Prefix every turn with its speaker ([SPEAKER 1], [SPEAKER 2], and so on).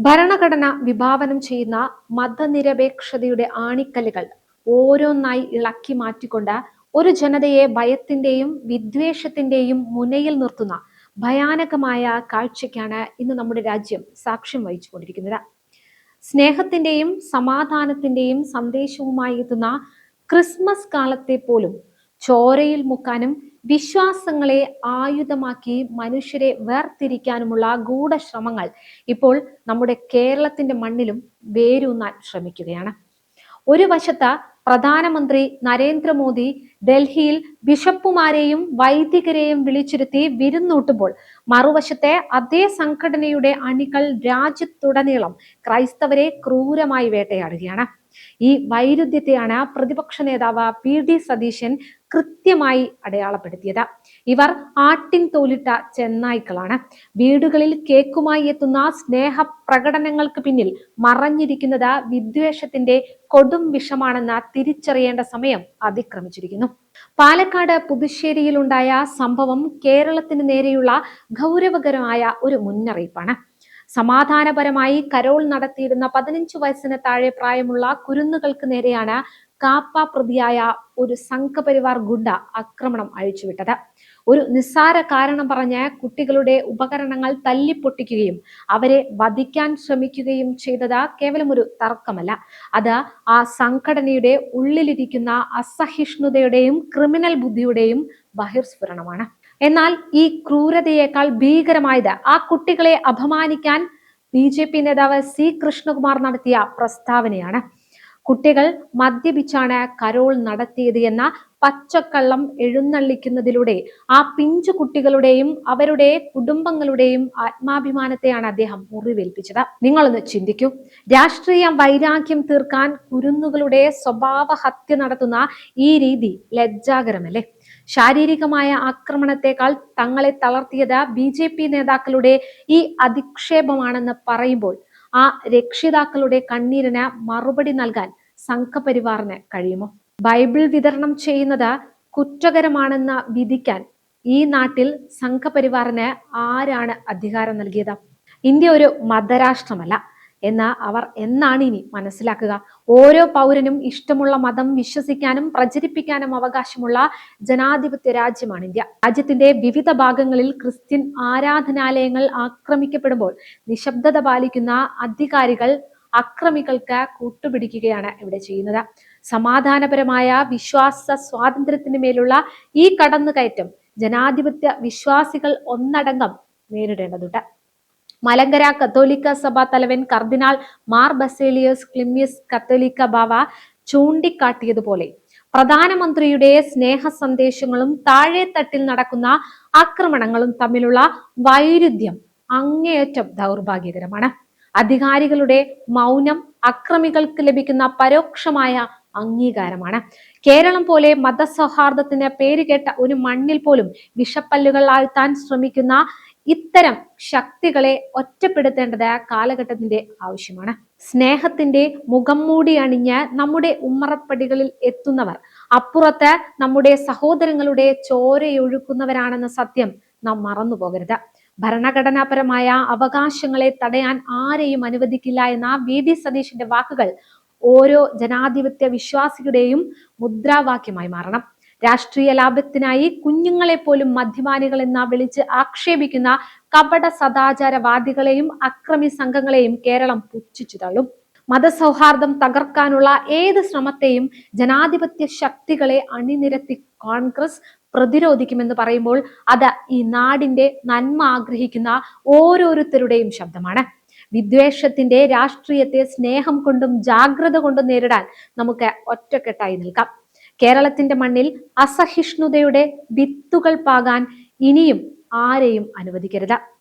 [SPEAKER 1] ഭരണഘടന വിഭാവനം ചെയ്യുന്ന മതനിരപേക്ഷതയുടെ ആണിക്കല്ലുകൾ ഓരോന്നായി ഇളക്കി മാറ്റിക്കൊണ്ട് ഒരു ജനതയെ ഭയത്തിന്റെയും വിദ്വേഷത്തിന്റെയും മുനയിൽ നിർത്തുന്ന ഭയാനകമായ കാഴ്ചയ്ക്കാണ് ഇന്ന് നമ്മുടെ രാജ്യം സാക്ഷ്യം വഹിച്ചുകൊണ്ടിരിക്കുന്നത്. സ്നേഹത്തിന്റെയും സമാധാനത്തിന്റെയും സന്ദേശവുമായി എത്തുന്ന ക്രിസ്മസ് കാലത്തെ പോലും ചോരയിൽ മുക്കാനും വിശ്വാസങ്ങളെ ആയുധമാക്കി മനുഷ്യരെ വേർതിരിക്കാനുമുള്ള ഗൂഢശ്രമങ്ങൾ ഇപ്പോൾ നമ്മുടെ കേരളത്തിന്റെ മണ്ണിലും വേരൂന്നാൻ ശ്രമിക്കുകയാണ്. ഒരു വശത്ത് പ്രധാനമന്ത്രി നരേന്ദ്രമോദി ഡൽഹിയിൽ ബിഷപ്പുമാരെയും വൈദികരെയും വിളിച്ചിരുത്തി വിരുന്നൂട്ടുമ്പോൾ മറുവശത്തെ അതേ സംഘടനയുടെ അണികൾ രാജ്യത്തുടനീളം ക്രൈസ്തവരെ ക്രൂരമായി വേട്ടയാടുകയാണ്. ഈ വൈരുദ്ധ്യത്തെയാണ് പ്രതിപക്ഷ നേതാവ് പി ഡി സതീശൻ കൃത്യമായി അടയാളപ്പെടുത്തിയത്. ഇവർ ആട്ടിൻ തോലിട്ട ചെന്നായ്ക്കളാണ്. വീടുകളിൽ കേക്കുമായി എത്തുന്ന സ്നേഹ പ്രകടനങ്ങൾക്ക് പിന്നിൽ മറഞ്ഞിരിക്കുന്നത് വിദ്വേഷത്തിന്റെ കൊടും വിഷമാണെന്ന് തിരിച്ചറിയേണ്ട സമയം അതിക്രമിച്ചിരിക്കുന്നു. പാലക്കാട് പുതുശ്ശേരിയിലുണ്ടായ സംഭവം കേരളത്തിന് നേരെയുള്ള ഗൗരവകരമായ ഒരു മുന്നറിയിപ്പാണ്. സമാധാനപരമായി കരോൾ നടത്തിയിരുന്ന പതിനഞ്ചു വയസ്സിന് താഴെ പ്രായമുള്ള കുരുന്നുകൾക്ക് നേരെയാണ് കാപ്പ പ്രതിയായ ഒരു സംഘപരിവാർ ഗുണ്ട ആക്രമണം അഴിച്ചുവിട്ടത്. ഒരു നിസ്സാര കാരണം പറഞ്ഞ് കുട്ടികളുടെ ഉപകരണങ്ങൾ തല്ലിപ്പൊട്ടിക്കുകയും അവരെ വധിക്കാൻ ശ്രമിക്കുകയും ചെയ്തത് കേവലം ഒരു തർക്കമല്ല. അത് ആ സംഘടനയുടെ ഉള്ളിലിരിക്കുന്ന അസഹിഷ്ണുതയുടെയും ക്രിമിനൽ ബുദ്ധിയുടെയും ബഹിർസ്ഫുരണമാണ് എന്നാൽ ഈ ക്രൂരതയേക്കാൾ ഭീകരമായത് ആ കുട്ടികളെ അപമാനിക്കാൻ ബി ജെ പി നേതാവ് സി കൃഷ്ണകുമാർ നടത്തിയ പ്രസ്താവനയാണ്. കുട്ടികൾ മദ്യപിച്ചാണ് കരോൾ നടത്തിയത് എന്ന പച്ചക്കള്ളം എഴുന്നള്ളിക്കുന്നതിലൂടെ ആ പിഞ്ചു കുട്ടികളുടെയും അവരുടെ കുടുംബങ്ങളുടെയും ആത്മാഭിമാനത്തെയാണ് അദ്ദേഹം മുറിവേൽപ്പിച്ചത്. നിങ്ങളൊന്ന് ചിന്തിക്കൂ. രാഷ്ട്രീയ വൈരാഗ്യം തീർക്കാൻ കുരുന്നുകളുടെ സ്വഭാവ ഹത്യ നടത്തുന്ന ഈ രീതി ലജ്ജാകരമല്ലേ? ശാരീരികമായ ആക്രമണത്തെക്കാൾ തങ്ങളെ തളർത്തിയത് ബി ജെ പി നേതാക്കളുടെ ഈ അധിക്ഷേപമാണെന്ന് പറയുമ്പോൾ ആ രക്ഷിതാക്കളുടെ കണ്ണീരിന് മറുപടി നൽകാൻ സംഘപരിവാറിന് കഴിയുമോ? ബൈബിൾ വിതരണം ചെയ്യുന്നത് കുറ്റകരമാണെന്ന് വിധിക്കാൻ ഈ നാട്ടിൽ സംഘപരിവാറിന് ആരാണ് അധികാരം നൽകിയത്? ഇന്ത്യ ഒരു മതരാഷ്ട്രമല്ല. എന്ന് അവർ എന്നാണ് ഇനി മനസ്സിലാക്കുക? ഓരോ പൗരനും ഇഷ്ടമുള്ള മതം വിശ്വസിക്കാനും പ്രചരിപ്പിക്കാനും അവകാശമുള്ള ജനാധിപത്യ രാജ്യമാണ് ഇന്ത്യ. രാജ്യത്തിന്റെ വിവിധ ഭാഗങ്ങളിൽ ക്രിസ്ത്യൻ ആരാധനാലയങ്ങൾ ആക്രമിക്കപ്പെടുമ്പോൾ നിശബ്ദത പാലിക്കുന്ന അധികാരികൾ അക്രമികൾക്ക് കൂട്ടുപിടിക്കുകയാണ് ഇവിടെ ചെയ്യുന്നത്. സമാധാനപരമായ വിശ്വാസ സ്വാതന്ത്ര്യത്തിന് മേലുള്ള ഈ കടന്നുകയറ്റം ജനാധിപത്യ വിശ്വാസികൾ ഒന്നടങ്കം നേരിടേണ്ടതുണ്ട്. മലങ്കര കത്തോലിക്ക സഭാ തലവൻ കർദിനാൾ മാർ ബസേലിയസ് ക്ലിമ്യസ് കത്തോലിക്ക ബാവ ചൂണ്ടിക്കാട്ടിയതുപോലെ പ്രധാനമന്ത്രിയുടെ സ്നേഹ സന്ദേശങ്ങളും താഴെ തട്ടിൽ നടക്കുന്ന ആക്രമണങ്ങളും തമ്മിലുള്ള വൈരുദ്ധ്യം അങ്ങേയറ്റം ദൗർഭാഗ്യകരമാണ്. അധികാരികളുടെ മൗനം അക്രമികൾക്ക് ലഭിക്കുന്ന പരോക്ഷമായ അംഗീകാരമാണ്. കേരളം പോലെ മതസൗഹാർദ്ദത്തിന് പേരുകേട്ട ഒരു മണ്ണിൽ പോലും വിഷപ്പല്ലുകൾ ആഴ്ത്താൻ ശ്രമിക്കുന്ന ഇത്തരം ശക്തികളെ ഒറ്റപ്പെടുത്തേണ്ടത് കാലഘട്ടത്തിന്റെ ആവശ്യമാണ്. സ്നേഹത്തിന്റെ മുഖം മൂടി അണിഞ്ഞ് നമ്മുടെ ഉമ്മറപ്പടികളിൽ എത്തുന്നവർ അപ്പുറത്ത് നമ്മുടെ സഹോദരങ്ങളുടെ ചോരയൊഴുക്കുന്നവരാണെന്ന സത്യം നാം മറന്നു പോകരുത് ഭരണഘടനാപരമായ അവകാശങ്ങളെ തടയാൻ ആരെയും അനുവദിക്കില്ല എന്ന വി. ഡി സതീഷിന്റെ വാക്കുകൾ ഓരോ ജനാധിപത്യ വിശ്വാസിയുടെയും മുദ്രാവാക്യമായി മാറണം. രാഷ്ട്രീയ ലാഭത്തിനായി കുഞ്ഞുങ്ങളെ പോലും മദ്യപാനികൾ എന്ന വിളിച്ച് ആക്ഷേപിക്കുന്ന കപട സദാചാരവാദികളെയും അക്രമി സംഘങ്ങളെയും കേരളം പുച്ഛിച്ചു തള്ളും. മതസൗഹാർദ്ദം തകർക്കാനുള്ള ഏത് ശ്രമത്തെയും ജനാധിപത്യ ശക്തികളെ അണിനിരത്തി കോൺഗ്രസ് പ്രതിരോധിക്കുമെന്ന് പറയുമ്പോൾ അത് ഈ നാടിന്റെ നന്മ ആഗ്രഹിക്കുന്ന ഓരോരുത്തരുടെയും ശബ്ദമാണ്. വിദ്വേഷത്തിന്റെ രാഷ്ട്രീയത്തെ സ്നേഹം കൊണ്ടും ജാഗ്രത കൊണ്ടും നേരിടാൻ നമുക്ക് ഒറ്റക്കെട്ടായി നിൽക്കാം. കേരളത്തിന്റെ മണ്ണിൽ അസഹിഷ്ണുതയുടെ വിത്തുകൾ പാകാൻ ഇനിയും ആരെയും അനുവദിക്കരുത്.